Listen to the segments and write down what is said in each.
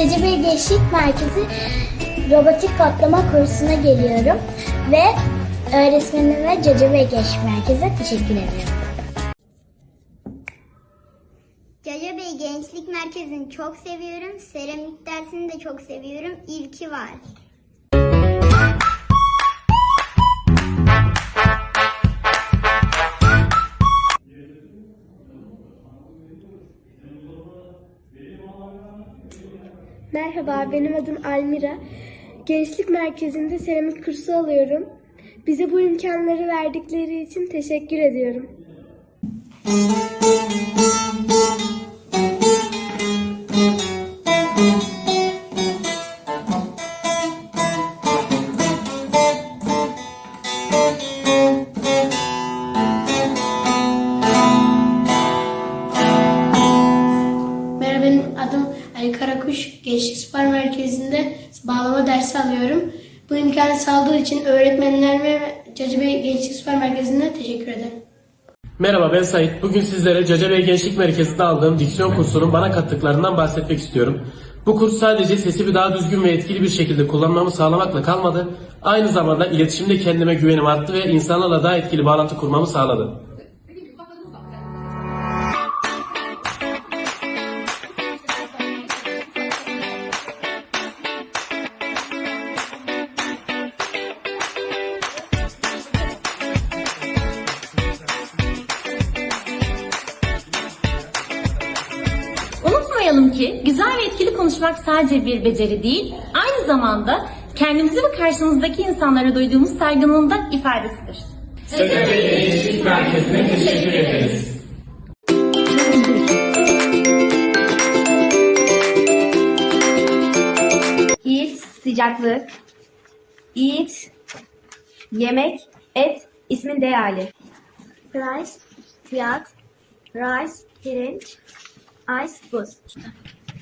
Cecebe Gençlik Merkezi robotik kodlama kursuna geliyorum ve öğretmenime Cecebe Gençlik Merkezi'ne teşekkür ediyorum. Caca Gençlik Merkezi'ni çok seviyorum. Seramik dersini de çok seviyorum. İlki var. Merhaba, benim adım Almira. Gençlik Merkezi'nde seramik kursu alıyorum. Bize bu imkanları verdikleri için teşekkür ediyorum. Merhaba Ali Karakuş. Gençlik Spor Merkezi'nde bağlama dersi alıyorum. Bu imkanı sağladığı için öğretmenlerime ve Cacibe Gençlik Spor Merkezi'ne teşekkür ederim. Merhaba ben Sait. Bugün sizlere Cacabey Gençlik Merkezi'nde aldığım diksiyon kursunun bana kattıklarından bahsetmek istiyorum. Bu kurs sadece sesimi daha düzgün ve etkili bir şekilde kullanmamı sağlamakla kalmadı. Aynı zamanda iletişimde kendime güvenim arttı ve insanlarla daha etkili bağlantı kurmamı sağladı. Unutmayalım ki güzel ve etkili konuşmak sadece bir beceri değil, aynı zamanda kendimizi ve karşımızdaki insanlara duyduğumuz saygınlığın da ifadesidir. Cacabey Gençlik Merkezi'ne teşekkür ederiz. Eat sıcaklık. Eat yemek. Et ismin D hali. Price fiyat. Rice pirinç. Ice buz.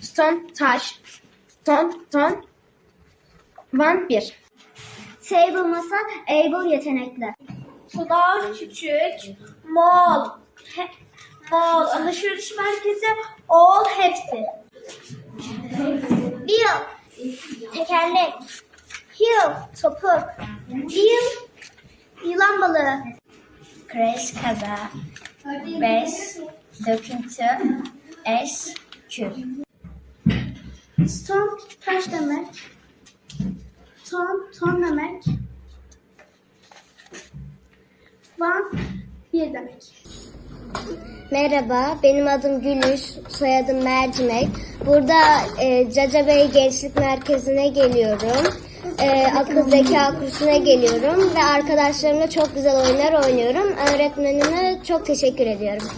Stone taş. Stone ton. One bir. Table masa, able yetenekli. Sular küçük, mall, he, mall, alışveriş merkezi, all hepsi. Wheel, tekerlek. Heel, topuk. Wheel, yılan balığı. Kreş kaza. Beş. Döküntü. Eş. Kül. Stone taş demek. Ton ton demek. Van bir demek. Merhaba, benim adım Gülüş, soyadım Mercimek. Burada e, Caca Bey Gençlik Merkezi'ne geliyorum. E, akıl zeka kursuna geliyorum ve arkadaşlarımla çok güzel oyunlar oynuyorum. Öğretmenime çok teşekkür ediyorum.